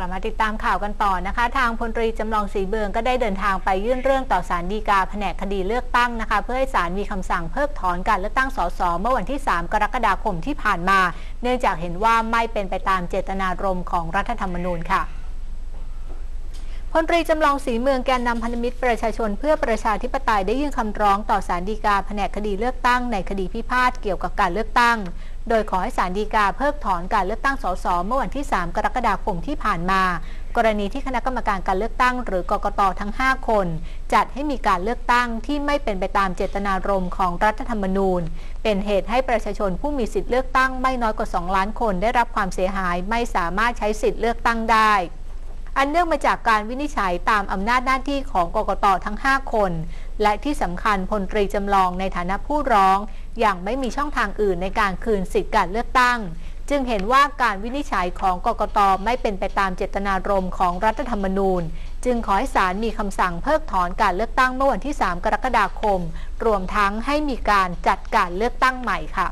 ลับมาติดตามข่าวกันต่อนะคะ ทางพลตรีจำลองศรีเบืองก็ได้เดินทางไปยื่นเรื่องต่อศาลฎีกาแผนกคดีเลือกตั้งนะคะ เพื่อให้ศาลมีคำสั่งเพิกถอนการเลือกตั้งสสเมื่อวันที่ 3 กรกฎาคมที่ผ่านมา เนื่องจากเห็นว่าไม่เป็นไปตามเจตนารมณ์ของรัฐธรรมนูญค่ะ พลตรีจำลองศรีเมืองแกนนำพันธมิตรประชาชนเพื่อประชาธิปไตยได้ยื่นคำร้องต่อศาลฎีกาแผนกคดีเลือกตั้งในคดีพิพาทเกี่ยวกับการเลือกตั้ง โดยขอให้ศาลฎีกาเพิกถอนการเลือกตั้งสสเมื่อวันที่ 3 กรกฎาคมที่ผ่านมา กรณีที่คณะกรรมการการเลือกตั้ง หรือกกตทั้ง 5 คน จัดให้มีการเลือกตั้งที่ไม่เป็นไปตามเจตนารมณ์ของรัฐธรรมนูญ เป็นเหตุให้ประชาชนผู้มีสิทธิเลือกตั้งไม่น้อยกว่า 2 ล้านคนได้รับความเสียหายไม่สามารถใช้สิทธิเลือกตั้งได้ อันเนื่องมาจากการวินิจฉัยตามอำนาจหน้าที่ของกกตทั้ง 5 คน และที่สำคัญพลตรีจำลองในฐานะผู้ร้อง อย่างไม่มีช่องทางอื่นในการคืนสิทธิการเลือกตั้ง จึงเห็นว่าการวินิจฉัยของกกตไม่เป็นไปตามเจตนารมณ์ของรัฐธรรมนูญ จึงขอให้ศาลมีคำสั่งเพิกถอนการเลือกตั้งเมื่อวันที่ 3 กรกฎาคม รวมทั้งให้มีการจัดการเลือกตั้งใหม่ค่ะ